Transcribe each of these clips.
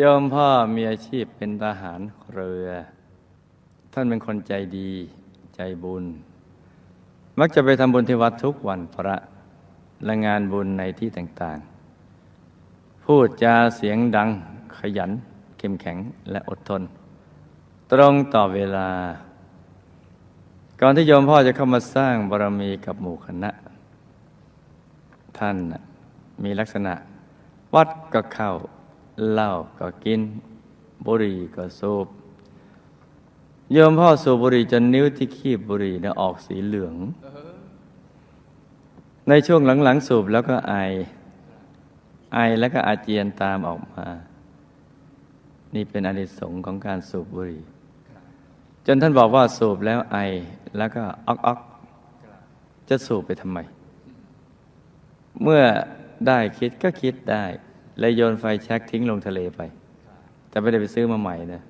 โยมพ่อมีอาชีพเป็นทหารเรือ ท่านเป็นคนใจดีใจบุญ มักจะไปทำบุญที่วัดทุกวันพระและงานบุญในที่ต่างๆ พูดจาเสียงดังขยัน เข้มแข็งและอดทน ตรงต่อเวลา ก่อนที่โยมพ่อจะเข้ามาสร้างบารมีกับหมู่คณะ ท่านมีลักษณะ วัดก็เข้า เหล้าก็กิน บุหรี่ก็สูบโยมพ่อสูบบุหรี่จนนิ้วที่คีบบุหรี่เนี่ออกสีเหลือง ในช่วงหลังๆสูบแล้วก็ไอ ไอแล้วก็อาเจียนตามออกมา นี่เป็นอนิสงส์ของการสูบบุหรี่ จนท่านบอกว่าสูบแล้วไอแล้วก็ออกออกจะสูบไปทำไม เมื่อได้คิดก็คิดได้ เลยโยนไฟแช็กทิ้งลงทะเลไป แต่ไม่ได้ไปซื้อมาใหม่นะ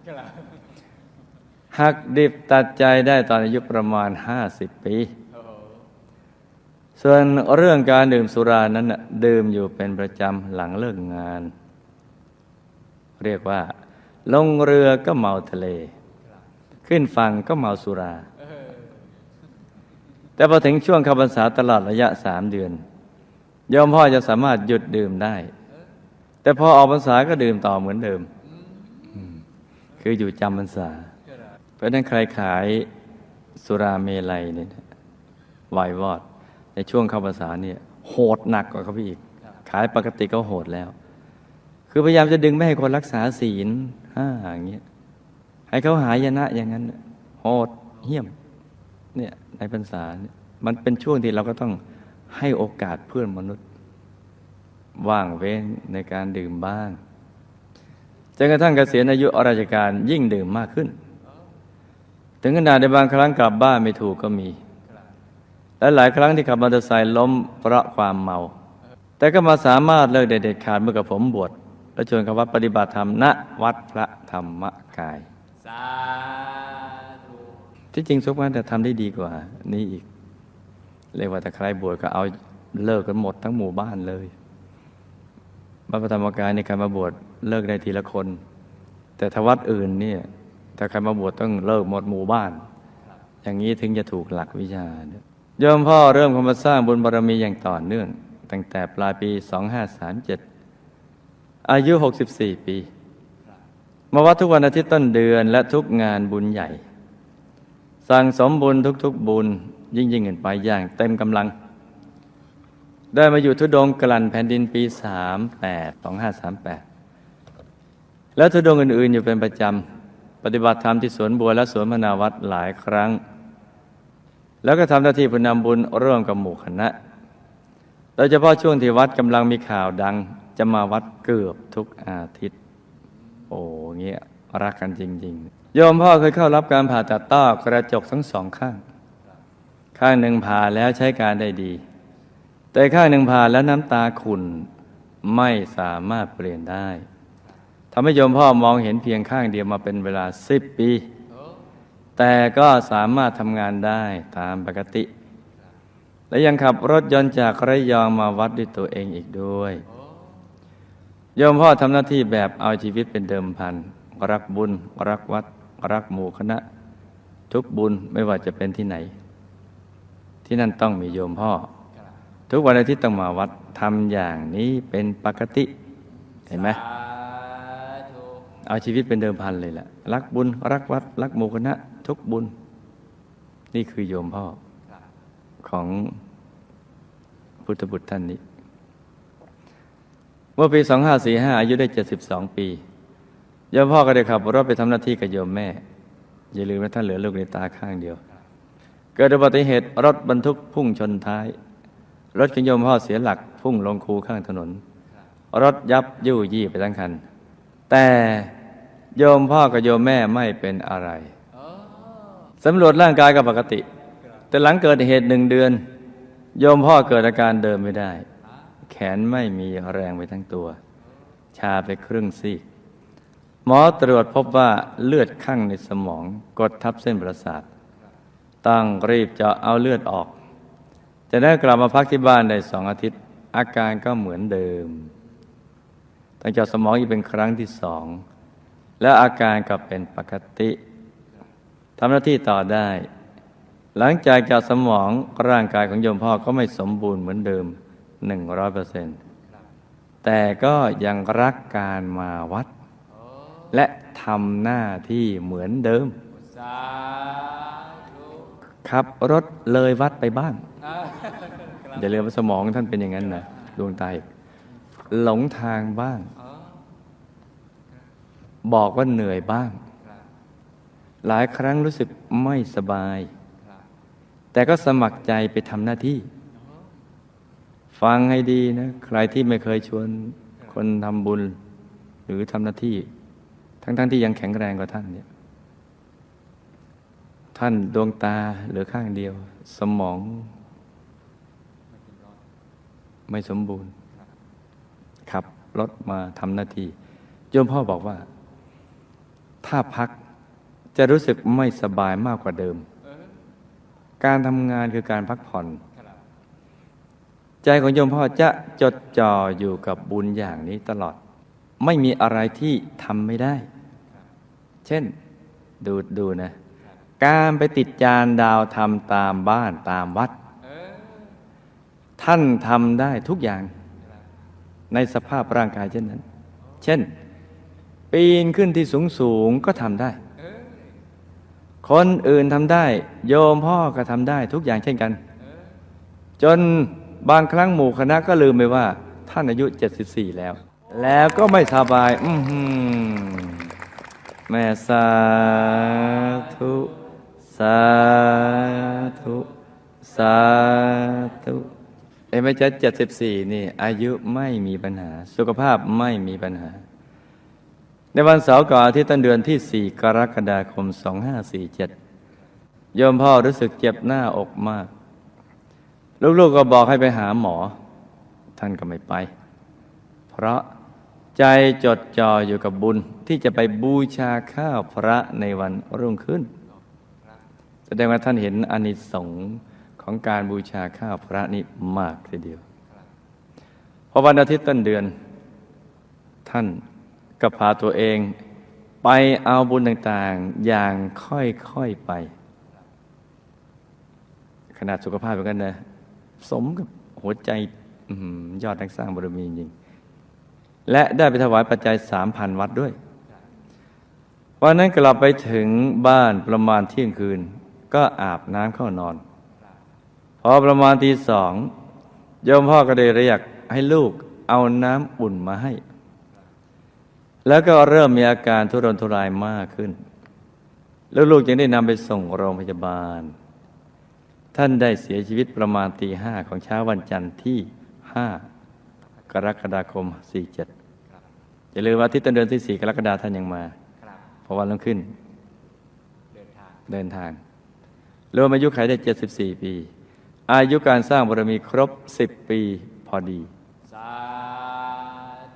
หักดิบตัดใจได้ตอนอายุประมาณ50ปี ส่วนเรื่องการดื่มสุรานั้นน่ะดื่มอยู่เป็นประจำหลังเลิกงาน เรียกว่า ลงเรือก็เมาทะเล ขึ้นฝั่งก็เมาสุรา แต่พอถึงช่วงเข้าพรรษาตลอดระยะสามเดือนโยมพ่อจะสามารถหยุดดื่มได้ แต่พอออกพรรษาก็ดื่มต่อเหมือนเดิม คืออยู่จำพรรษา เพราะนั้นใครขายสุราเมลัยเนี่ยวายวอด ในช่วงเข้าพรรษาเนี่ย โหดหนักกว่าเขาไปอีก ขายปกติก็โหดแล้ว คือพยายามจะดึงไม่ให้คนรักษาศีลห้าอย่างเงี้ยให้เขาหายนะอย่างนั้นโหดเหี้ยม เนี่ยในพรรษาเนี่ยมันเป็นช่วงที่เราก็ต้องให้โอกาสเพื่อนมนุษย์ ว่างเว้นในการดื่มบ้างจนกระทั่งเกษียณอายุราชการยิ่งดื่มมากขึ้น ถึงขนาดในบางครั้งกลับบ้านไม่ถูกก็มี และหลายครั้งที่ขับมอเตอร์ไซค์ล้มเพราะความเมา แต่ก็มาสามารถเลิกเด็ดขาดเมื่อกับผมบวชและชวนคำว่าปฏิบัติธรรมณวัดพระธรรมกาย ที่จริงสุกมันจะทำได้ดีกว่า นี้อีก เรียกว่าแต่ใครบวชก็เอาเลิกกันหมดทั้งหมู่บ้านเลย วัดพระธรรมกายในการมาบวชเลิกได้ทีละคน แต่ทวัดอื่นเนี่ยถ้าใครมาบวชต้องเลิกหมดหมู่บ้าน อย่างนี้ถึงจะถูกหลักวิชาเยโยมพ่อเริ่มเข้ามาสร้างบุญบารมีอย่างต่อเนื่อง ตั้งแต่ปลายปี 2537 อายุ 64 ปี มาวัดทุกวันอาทิตย์ต้นเดือนและทุกงานบุญใหญ่ สั่งสมบุญทุกๆบุญยิ่งยิ่งขึ้นไปอย่างเต็มกำลัง ได้มาอยู่ทุดงกลั่นแผ่นดินปี 38 2538 แล้วทุดงอื่นๆอยู่เป็นประจำ ปฏิบัติธรรมที่สวนบัวและสวนมนาวัดหลายครั้ง แล้วก็ทำหน้าที่ผู้นำบุญร่วมกับหมู่คณะ โดยเฉพาะช่วงที่วัดกำลังมีข่าวดัง จะมาวัดเกือบทุกอาทิตย์ โอ้เงี้ยรักกันจริง ๆ โยมพ่อเคยเข้ารับการผ่าตัดต้อกระจกทั้งสองข้าง ข้างหนึ่งผ่าแล้วใช้การได้ดี แต่ข้างหนึ่งผ่านแล้วน้ำตาขุ่นไม่สามารถเปลี่ยนได้ทำให้โยมพ่อมองเห็นเพียงข้างเดียวมาเป็นเวลาสิบปี แต่ก็สามารถทำงานได้ตามปกติ และยังขับรถยนต์จากระยองมาวัดด้วยตัวเองอีกด้วยโยมพ่อทำหน้าที่แบบเอาชีวิตเป็นเดิมพัน รักบุญ รักวัด รักหมู่คณะ ทุกบุญไม่ว่าจะเป็นที่ไหน ที่นั่นต้องมีโยมพ่อ ทุกวันอาทิตย์ต้องมาวัดทำอย่างนี้เป็นปกติ เห็นไหมเอาชีวิตเป็นเดิมพันเลยแหละรักบุญ รักวัด รักหมู่คณะ ทุกบุญ นี่คือโยมพ่อของพุทธบุตรท่านนี้เมื่อปี 2545 อายุได้ 72 ปีโยมพ่อก็ได้ขับรถไปทำหน้าที่กับโยมแม่ อย่าลืมว่าท่านเหลือลูกในตาข้างเดียว เกิดอุบัติเหตุรถบรรทุกพุ่งชนท้าย รถของโยมพ่อเสียหลักพุ่งลงคูข้างถนน รถยับยู่ยี่ไปทั้งคัน แต่โยมพ่อกับโยมแม่ไม่เป็นอะไรสำรวจร่างกายก็ปกติ แต่หลังเกิดเหตุหนึ่งเดือน โยมพ่อเกิดอาการเดินไม่ได้ แขนไม่มีแรงไปทั้งตัว ชาไปครึ่งซีกหมอตรวจพบว่าเลือดข้างในสมอง กดทับเส้นประสาทต้องรีบจะเอาเลือดออก จะได้กลับมาพักที่บ้านได้สองอาทิตย์ อาการก็เหมือนเดิมต้องเจาะสมองอีกเป็นครั้งที่สอง แล้วอาการก็เป็นปกติทำหน้าที่ต่อได้ หลังจากเจาะสมองร่างกายของโยมพ่อก็ไม่สมบูรณ์เหมือนเดิมหนึ่งร้อยเปอร์เซ็นต์แต่ก็ยังรักการมาวัด และทำหน้าที่เหมือนเดิมขับรถเลยวัดไปบ้าง อย่าลืมว่าสมองท่านเป็นอย่างนั้นนะดวงตาหลงทางบ้าง บอกว่าเหนื่อยบ้าง หลายครั้งรู้สึกไม่สบาย แต่ก็สมัครใจไปทำหน้าที่ ฟังให้ดีนะ ใครที่ไม่เคยชวนคนทำบุญ หรือทำหน้าที่ ทั้งๆทที่ยังแข็งแรงกว่าท่านเนี่ยท่านดวงตาเหลือข้างเดียว สมอง ไม่สมบูรณ์ ขับรถมาทำหน้าที่โยมพ่อบอกว่า ถ้าพักจะรู้สึกไม่สบายมากกว่าเดิม การทำงานคือการพักผ่อน ใจของโยมพ่อจะจดจ่ออยู่กับบุญอย่างนี้ตลอด ไม่มีอะไรที่ทำไม่ได้ เช่น ดูดูนะ การไปติดจานดาวทำตามบ้านตามวัด ท่านทำได้ทุกอย่างในสภาพร่างกายเช่นนั้น เช่น ปีนขึ้นที่สูงสูงๆก็ทำได้ คนอื่นทำได้ โยมพ่อก็ทำได้ทุกอย่างเช่นกัน จนบางครั้งหมู่คณะก็ลืมไปว่า ท่านอายุ 74 แล้ว แล้วก็ไม่สบาย อือหือแม่สาธุสาธุสาธุ เอ้ไม่ใช่74นี่ อายุไม่มีปัญหา สุขภาพไม่มีปัญหา ในวันเสาร์ก่อนทิตย์ต้นเดือนที่4กรกฎาคม2547โยมพ่อรู้สึกเจ็บหน้าอกมาก ลูกๆก็บอกให้ไปหาหมอ ท่านก็ไม่ไป เพราะใจจดจ่ออยู่กับบุญที่จะไปบูชาข้าวพระในวันรุ่งขึ้น แสดงว่าท่านเห็นอานิสงส์ ของการบูชาข้าวพระนี่มากทีเดียวพอวันอาทิตย์ต้นเดือน ท่านก็พาตัวเองไปเอาบุญต่างๆ อย่างค่อยๆไป ขนาดสุขภาพเหมือนกันนะ สมกับหัวใจอยอดนักสร้างบารมีจริง และได้ไปถวายปัจจัยสามพันวัดด้วย วันนั้นกลับไปถึงบ้านประมาณเที่ยงคืน ก็อาบน้ำเข้านอน พอประมาณตีสองโยมพ่อก็ได้เรียกให้ลูกเอาน้ำอุ่นมาให้ แล้วก็เริ่มมีอาการทุรนทุรายมากขึ้น แล้วลูกจึงได้นำไปส่งโรงพยาบาล ท่านได้เสียชีวิตประมาณตีห้าของเช้าวันจันทร์ที่ห้ากรกฎาคมสี่เจ็ดอย่าลืมว่าที่ต้นเดือนที่สี่กรกฎาท่านยังมาเพราะวันรุ่งขึ้น เดินทาง เดินทางรวมอายุขัยได้ 74 ปี อายุการสร้างบารมีครบ10ปีพอดี สา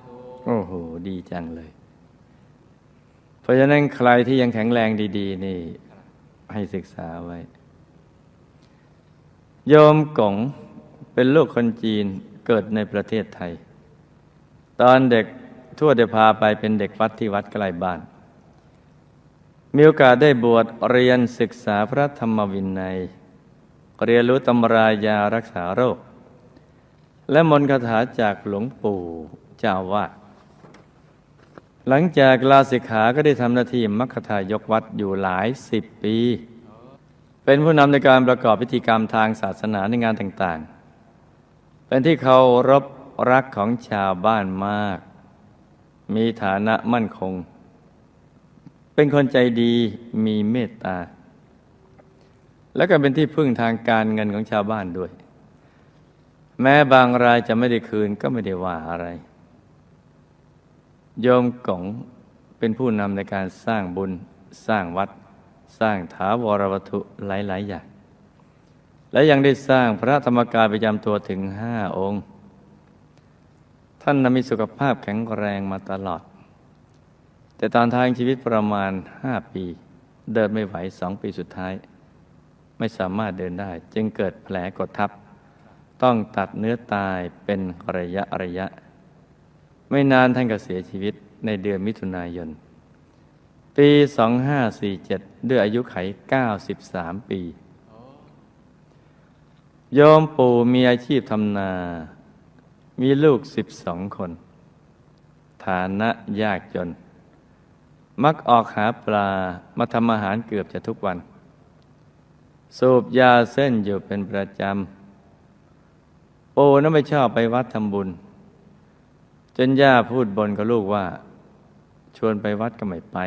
ธุ โอ้โห ดีจังเลย เพราะฉะนั้นใครที่ยังแข็งแรงดี ๆ นี่ ให้ศึกษาไว้ โยมกงเป็นลูกคนจีนเกิดในประเทศไทย ตอนเด็กทั่วเดพาไปเป็นเด็กวัดที่วัดใกล้บ้าน มีโอกาสได้บวชเรียนศึกษาพระธรรมวินัย เรียนรู้ตำรายารักษาโรค และมนต์คาถาจากหลวงปู่เจ้าวาดหลังจากลาสิกขาก็ได้ทำหน้าที่มัคคทายกวัดอยู่หลายสิบปี เป็นผู้นำในการประกอบพิธีกรรมทางศาสนาในงานต่างๆ เป็นที่เคารพรักของชาวบ้านมาก มีฐานะมั่นคง เป็นคนใจดีมีเมตตา และก็เป็นที่พึ่งทางการเงินของชาวบ้านด้วย แม้บางรายจะไม่ได้คืนก็ไม่ได้ว่าอะไร โยมกงเป็นผู้นำในการสร้างบุญ สร้างวัด สร้างถาวรวัตถุหลาย ๆ อย่าง และยังได้สร้างพระธรรมกายประจำตัวถึงห้าองค์ ท่านนมีสุขภาพแข็งแรงมาตลอด แต่ตอนทางชีวิตประมาณห้าปี เดินไม่ไหวสองปีสุดท้าย ไม่สามารถเดินได้ จึงเกิดแผลกดทับ ต้องตัดเนื้อตายเป็นระยะระยะ ไม่นานท่านก็เสียชีวิตในเดือนมิถุนายน ปี 2547 ด้วยอายุไข 93 ปี โยมปู่มีอาชีพทำนา มีลูก 12 คน ฐานะยากจน มักออกหาปลามาทำอาหารเกือบจะทุกวัน สูบยาเส้นอยู่เป็นประจำ ปู่นั้นไม่ชอบไปวัดทำบุญ จนย่าพูดบนกับลูกว่า ชวนไปวัดก็ไม่ไป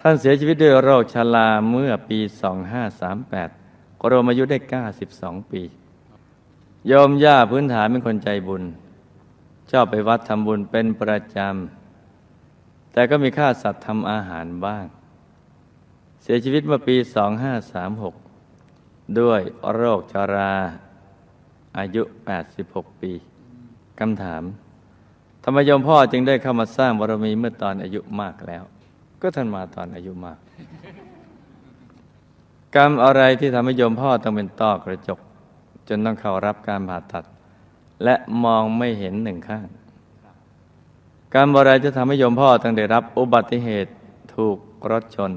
ท่านเสียชีวิตด้วยโรคชราเมื่อปี 2538กรมอายุได้ 92 ปีโยมย่าพื้นฐานเป็นคนใจบุญ ชอบไปวัดทำบุญเป็นประจำ แต่ก็มีค่าสัตว์ทำอาหารบ้าง เสียชีวิตเมื่อปี 2536 ด้วยโรคชรา อายุ 86 ปีคำถามทำไมยมพ่อจึงได้เข้ามาสร้างบารมีเมื่อตอนอายุมากแล้ว ก็ท่านมาตอนอายุมาก กรรมอะไรที่ทำให้โยมพ่อต้องเป็นต้อกระจก จนต้องเข้ารับการผ่าตัด และมองไม่เห็นหนึ่งข้าง กรรมอะไรจะทำให้โยมพ่อต้องได้รับอุบัติเหตุถูกรถชน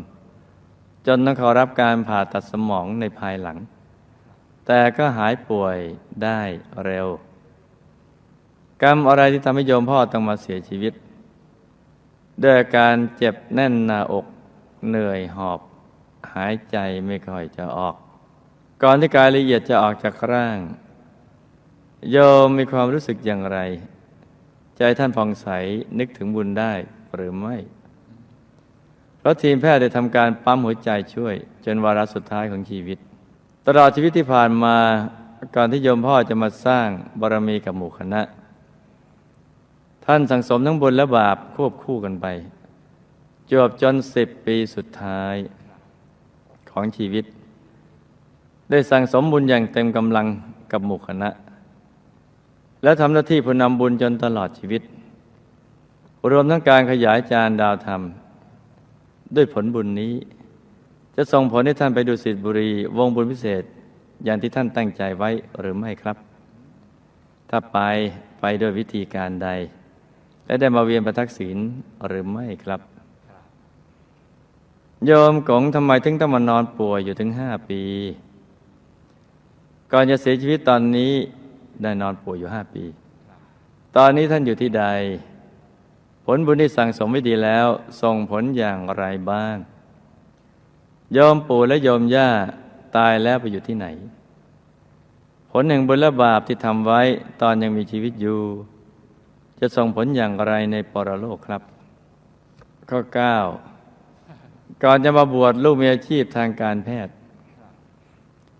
จนต้องข้ารับการผ่าตัดสมองในภายหลัง แต่ก็หายป่วยได้เร็ว กรรมอะไรที่ทำให้โยมพ่อต้องมาเสียชีวิต ด้วยอาการเจ็บแน่นหน้าอกเหนื่อยหอบ หายใจไม่ค่อยจะออก ก่อนที่กายละเอียดจะออกจากร่าง โยมมีความรู้สึกอย่างไร ใจท่านผ่องใสนึกถึงบุญได้หรือไม่ ราะทีมแพทย์ได้ทำการปั๊มหัวใจช่วย จนวาระสุดท้ายของชีวิต ตลอดชีวิตที่ผ่านมาก่อนที่โยมพ่อจะมาสร้างบารมีกับหมู่คณะ ท่านสังสมทั้งบุญและบาปควบคู่กันไป จวบจนสิบปีสุดท้ายของชีวิต ได้สั่งสมบุญอย่างเต็มกำลังกับหมู่คณะ และทำหน้าที่ผู้นำบุญจนตลอดชีวิต รวมทั้งการขยายจานดาวธรรม ด้วยผลบุญนี้ จะส่งผลให้ท่านไปดูสิทธิบุรี วงบุญพิเศษ อย่างที่ท่านตั้งใจไว้หรือไม่ครับ ถ้าไปไปด้วยวิธีการใด และได้มาเวียนประทักษิณหรือไม่ครับ โยมกงทำไมถึงต้องมานอนป่วยอยู่ถึงห้าปี ก่อนจะเสียชีวิตตอนนี้ได้นอนป่วยอยู่ห้าปี ตอนนี้ท่านอยู่ที่ใด ผลบุญที่สั่งสมไว้ดีแล้ว ส่งผลอย่างไรบ้างโยมปู่และโยมย่าตายแล้วไปอยู่ที่ไหน ผลแห่งบุญและบาปที่ทำไว้ตอนยังมีชีวิตอยู่ จะส่งผลอย่างไรในปรโลกครับ ข้อ 9 ก่อนจะมาบวชลูกมีอาชีพทางการแพทย์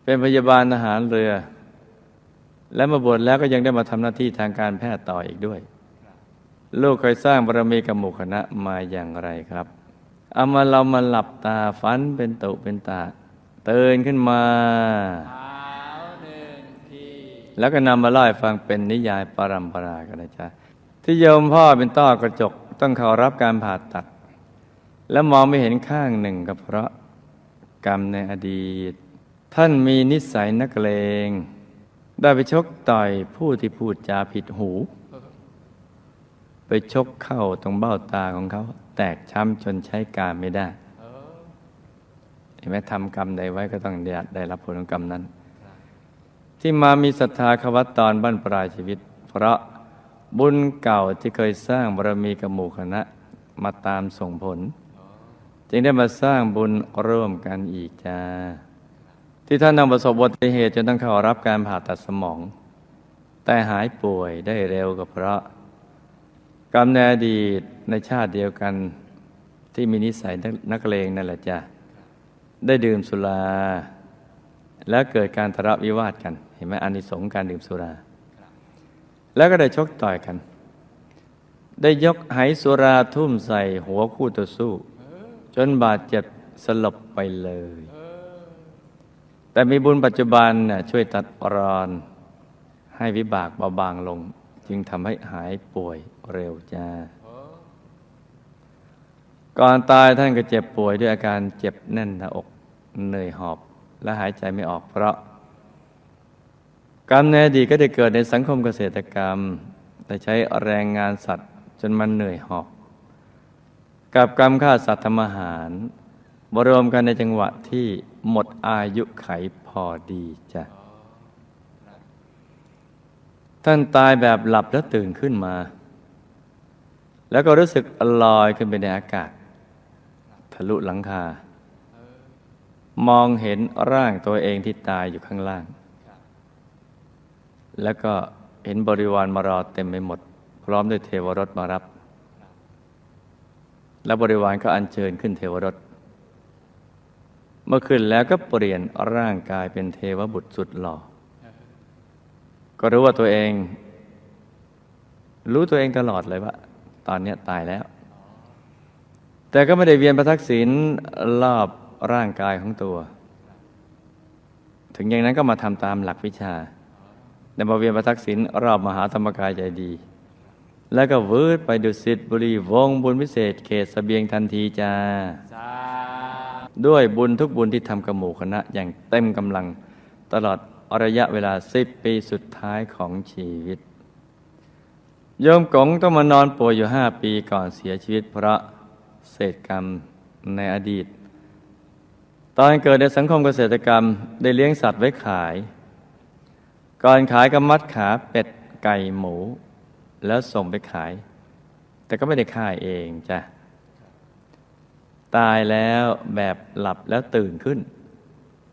เป็นพยาบาลทหารเรือ และมาบวชแล้วก็ยังได้มาทำหน้าที่ทางการแพทย์ต่ออีกด้วย ลูกเคยสร้างบารมีกับหมู่คณะมาอย่างไรครับ เอามาเรามาหลับตาฝันเป็นตุเป็นตาตื่นขึ้นมาเท้าหนึ่งทีแล้วก็นำมาเล่าให้ฟังเป็นนิยายปรัมปรากันนะจ๊ะที่โยมพ่อเป็นต้อกระจกต้องเข้ารับการผ่าตัด และมองไม่เห็นข้างหนึ่งก็เพราะกรรมในอดีต ท่านมีนิสัยนักเลง ได้ไปชกต่อยผู้ที่พูดจาผิดหู ไปชกเข้าตรงเบ้าตาของเขา แตกช้ำจนใช้การไม่ได้เห็นไหมทำกรรมใดไว้ก็ต้องได้ได้รับผลของกรรมนั้น ที่มามีศรัทธาควัตตอนบ้านปลายชีวิต เพราะบุญเก่าที่เคยสร้างบารมีกับหมู่คณะมาตามส่งผล จึงได้มาสร้างบุญร่วมกันอีกจ้าที่ท่านนำประสบอุบัติเหตุจนต้องเข้ารับการผ่าตัดสมอง แต่หายป่วยได้เร็วก็เพราะ รรมในอดีตในชาติเดียวกันที่มีนิสัยนักเลงนั่นแหละจ้ะได้ดื่มสุรา แล้วเกิดการทะเลาะวิวาทกัน เห็นไหมอานิสงส์การดื่มสุรา แล้วก็ได้ชกต่อยกัน ได้ยกไหสุราทุ่มใส่หัวคู่ต่อสู้ จนบาดเจ็บสลบไปเลย แต่มีบุญปัจจุบันน่ช่วยตัดรอน ให้วิบากเบาบางลง จึงทำให้หายป่วย เร็วจ้า ก่อนตายท่านก็เจ็บป่วยด้วยอาการเจ็บแน่นหน้าอกเหนื่อยหอบ และหายใจไม่ออกเพราะ กรรมในอดีตก็ได้เกิดในสังคมเกษตรกรรมแต่ใช้แรงงานสัตว์จนมันเหนื่อยหอบ กับกรรมฆ่าสัตว์ทำอาหารมารวมกันในจังหวะที่หมดอายุไขพอดีจ้ะท่านตายแบบหลับแล้วตื่นขึ้นมา แล้วก็รู้สึกลอยขึ้นไปในอากาศ ทะลุหลังคา มองเห็นร่างตัวเองที่ตายอยู่ข้างล่าง แล้วก็เห็นบริวารมารอเต็มไปหมด พร้อมด้วยเทวรถมารับ แล้วบริวารก็อัญเชิญขึ้นเทวรถ เมื่อขึ้นแล้วก็เปลี่ยนร่างกายเป็นเทวบุตรสุดหล่อ ก็รู้ว่าตัวเอง รู้ตัวเองตลอดเลยว่า ตอนนี้ตายแล้ว แต่ก็ไม่ได้เวียนประทักษิณรอบร่างกายของตัว ถึงอย่างนั้นก็มาทำตามหลักวิชาแต่มาเวียนประทักษิณรอบมหาธรรมกายใจดี แล้วก็วืดไปดุสิตบุรีวงบุญพิเศษเขตสเสบียงทันทีจ้าสาด้วยบุญทุกบุญที่ทำกับหมู่คณะ อย่างเต็มกำลังตลอดระยะเวลาสิบปีสุดท้ายของชีวิต โยมกงต้องมานอนป่วยอยู่ห้าปีก่อนเสียชีวิตเพราะเศษกรรมในอดีต ตอนเกิดในสังคมเกษตรกรรมได้เลี้ยงสัตว์ไว้ขาย ก่อนขายก็มัดขาเป็ดไก่หมู แล้วส่งไปขาย แต่ก็ไม่ได้ค่ายเองจ้ะตายแล้วแบบหลับแล้วตื่นขึ้น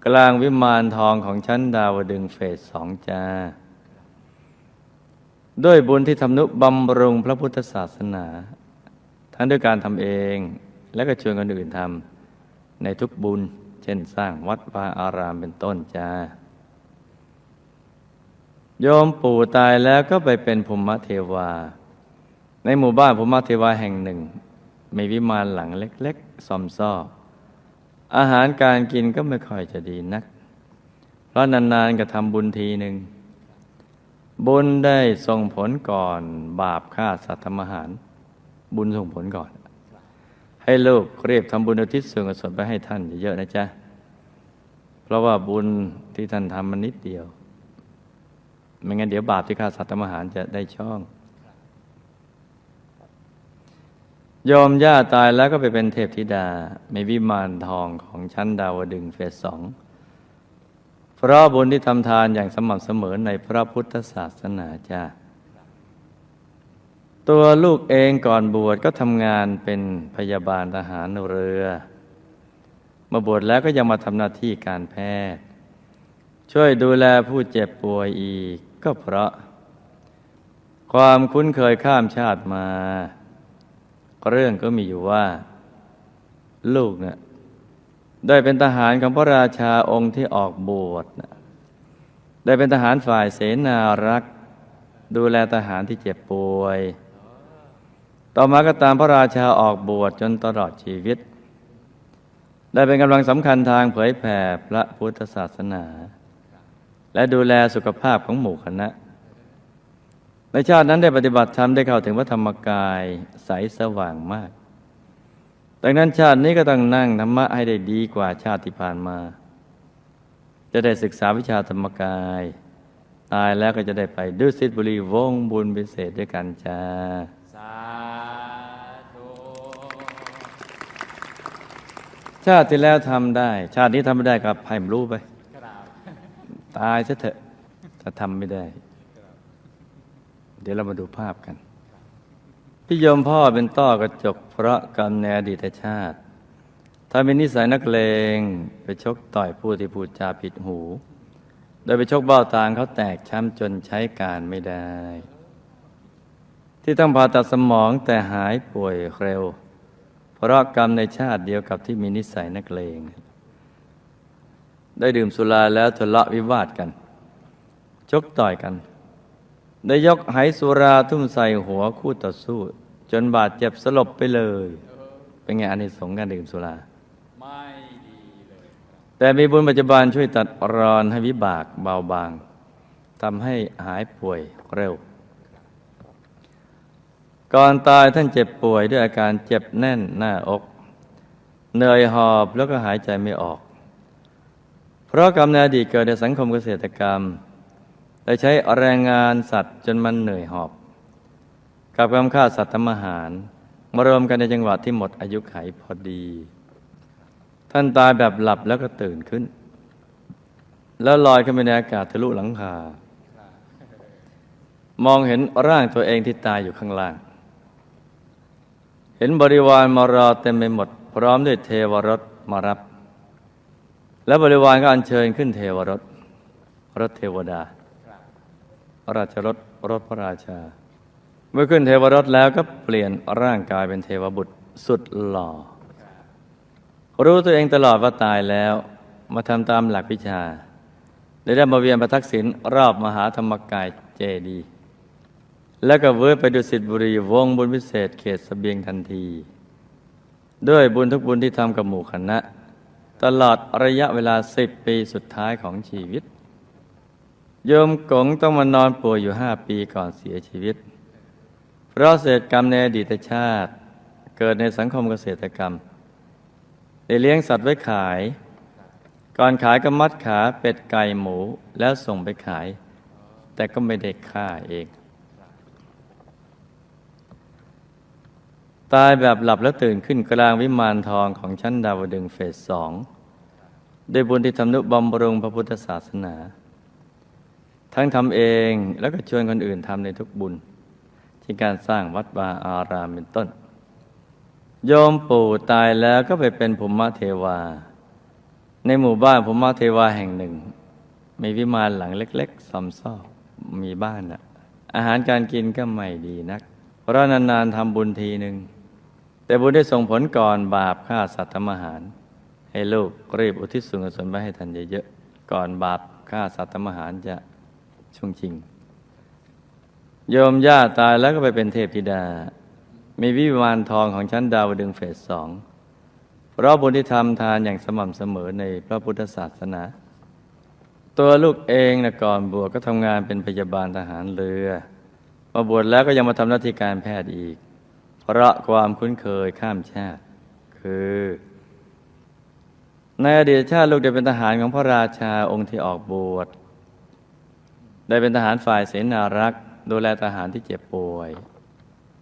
กลางวิมานทองของชั้นดาวดึงเฟสสองจ้า ด้วยบุญที่ทำนุบำรุงพระพุทธศาสนา ทั้งด้วยการทำเองและก็ชวนคนอื่นทำในทุกบุญ เช่นสร้างวัดวาอารามเป็นต้นจ้าโยมปู่ตายแล้วก็ไปเป็นภูมิเทวา ในหมู่บ้านภูมิเทวาแห่งหนึ่ง มีวิมานหลังเล็กๆซอมซ่ออาหารการกินก็ไม่ค่อยจะดีนัก เพราะนานๆก็ทำบุญทีหนึ่ง บุญได้ส่งผลก่อน บาปฆ่าสัตว์ทำอาหาร บุญส่งผลก่อน ให้ลูกเรียบทำบุญอุทิศส่วนกุศลไปให้ท่านเยอะๆนะจ๊ะ เพราะว่าบุญที่ท่านทำมันนิดเดียว ไม่งั้นเดี๋ยวบาปที่ฆ่าสัตว์ทำอาหารจะได้ช่องยอมย่าตายแล้วก็ไปเป็นเทพธิดา ในวิมานทองของชั้นดาวดึงเฟสสอง เพราะบุญที่ทำทานอย่างสม่ำเสมอในพระพุทธศาสนาจ้าตัวลูกเองก่อนบวชก็ทำงานเป็นพยาบาลทหารเรือ มาบวชแล้วก็ยังมาทำหน้าที่การแพทย์ ช่วยดูแลผู้เจ็บป่วยอีก ก็เพราะ ความคุ้นเคยข้ามชาติมา เรื่องก็มีอยู่ว่า ลูกเนี่ย ได้เป็นทหารของพระราชาองค์ที่ออกบวชได้เป็นทหารฝ่ายเสนารักษ์ ดูแลทหารที่เจ็บป่วย ต่อมาก็ตามพระราชาออกบวชจนตลอดชีวิต ได้เป็นกำลังสำคัญทางเผยแผ่พระพุทธศาสนา และดูแลสุขภาพของหมู่คณะ ในชาตินั้นได้ปฏิบัติธรรมได้เข้าถึงพระธรรมกายใสสว่างมาก ดังนั้นชาตินี้ก็ต้องนั่งธรรมะให้ได้ดีกว่าชาติที่ผ่านมา จะได้ศึกษาวิชาธรรมกาย ตายแล้วก็จะได้ไปดุสิตบุรีวงบุญพิเศษด้วยกันจ้าสาธุชาติที่แล้วทำได้ ชาตินี้ทำไม่ได้ก็ให้มันรู้ไปตายซะเถอะถ้าทำไม่ได้ เดี๋ยวเรามาดูภาพกัน พี่โยมพ่อเป็นต้อกระจกเพราะกรรมในอดีตชาติถ้าเป็นนิสัยนักเลงไปชกต่อยผู้ที่พูดจาผิดหู โดยไปชกเบ้าตางเขาแตกช้ำจนใช้การไม่ได้ ที่ต้องผ่าตัดสมองแต่หายป่วยเร็ว เพราะกรรมในชาติเดียวกับที่มีนิสัยนักเลง ได้ดื่มสุราแล้วทะเลาะวิวาทกัน ชกต่อยกัน ได้ยกไหสุราทุ่มใส่หัวคู่ต่อสู้ จนบาดเจ็บสลบไปเลย เป็นไงอันนี้สงการดื่มสุราไม่ดีเลยแต่มีบุญปัจจุบันช่วยตัดรอนให้วิบากเบาบางทำให้หายป่วยเร็ว ก่อนตายท่านเจ็บป่วยด้วยอาการเจ็บแน่นหน้าอก เหนื่อยหอบแล้วก็หายใจไม่ออก เพราะกรรมในอดีตเกิดในสังคมเกษตรกรรม ได้ใช้แรงงานสัตว์จนมันเหนื่อยหอบ กับคำฆ่าสัตว์ทำอาหาร มารวมกันในจังหวะที่หมดอายุไขพอดี ท่านตายแบบหลับแล้วก็ตื่นขึ้น แล้วลอยขึ้นไปในอากาศทะลุหลังคามองเห็นร่างตัวเองที่ตายอยู่ข้างล่าง เห็นบริวารมารอเต็มไปหมด พร้อมด้วยเทวรถมารับ แล้วบริวารก็อัญเชิญขึ้นเทวรถ รถเทวดา ราชรถรถพระราชา เมื่อขึ้นเทวรถแล้วก็เปลี่ยนร่างกายเป็นเทวบุตรสุดหล่อ รู้ตัวเองตลอดว่าตายแล้วมาทำตามหลักวิชา ได้ได้มาเวียนประทักษิณรอบมหาธรรมกายเจดี แล้วก็เวิร์ไปดุสิตบุรีวงบุญพิเศษเขตสเสบียงทันที ด้วยบุญทุกบุญที่ทำกับหมู่คณะ ตลอดระยะเวลาสิบปีสุดท้ายของชีวิต โยมกงต้องมานอนป่วยอยู่ห้าปีก่อนเสียชีวิต เพราะเศษกรรมในอดีตชาติ เกิดในสังคมเกษตรกรรม ได้เลี้ยงสัตว์ไว้ขาย ก่อนขายก็มัดขาเป็ดไก่หมูแล้วส่งไปขาย แต่ก็ไม่ได้ฆ่าเอง ตายแบบหลับแล้วตื่นขึ้นกลางวิมานทองของชั้นดาวดึงเฟสสองด้วยบุญที่ทำนุบำรุงพระพุทธศาสนา ทั้งทำเองแล้วก็ชวนคนอื่นทำในทุกบุญ ที่การสร้างวัดวาอารามเป็นต้น โยมปู่ตายแล้วก็ไปเป็นภูมิเทวา ในหมู่บ้านภูมิเทวาแห่งหนึ่ง มีวิมานหลังเล็กๆซอมซอกมีบ้านอะอาหารการกินก็ไม่ดีนัก เพราะนานๆทำบุญทีหนึ่ง แต่บุญได้ส่งผลก่อนบาปฆ่าสัตว์ทำอาหาร ให้ลูกรีบอุทิศส่วนกุศลไปให้ทันเยอะๆก่อนบาปฆ่าสัตว์ทำอาหารจะ ช่วงชิง โยมย่าตายแล้วก็ไปเป็นเทพธิดา มีวิมานทองของชั้นดาวดึงเฟสสองเพราะบุญที่ทำทานอย่างสม่ำเสมอในพระพุทธศาสนา ตัวลูกเองนะก่อนบวชก็ทำงานเป็นพยาบาลทหารเรือมาบวชแล้วก็ยังมาทำหน้าที่การแพทย์อีก เพราะความคุ้นเคยข้ามชาติ คือ ในอดีตชาติลูกได้เป็นทหารของพระราชาองค์ที่ออกบวช ได้เป็นทหารฝ่ายเสนารักษ์ ดูแลทหารที่เจ็บป่วย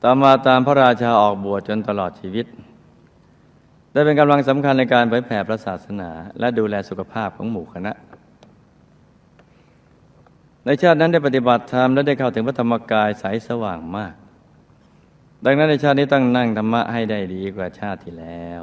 ต่อมาตามพระราชาออกบวชจนตลอดชีวิต ได้เป็นกำลังสำคัญในการเผยแผ่พระศาสนา และดูแลสุขภาพของหมู่คณะ ในชาตินั้นได้ปฏิบัติธรรมและได้เข้าถึงพระธรรมกายใสสว่างมาก ดังนั้นในชาตินี้ตั้งนั่งธรรมะให้ได้ดีกว่าชาติที่แล้ว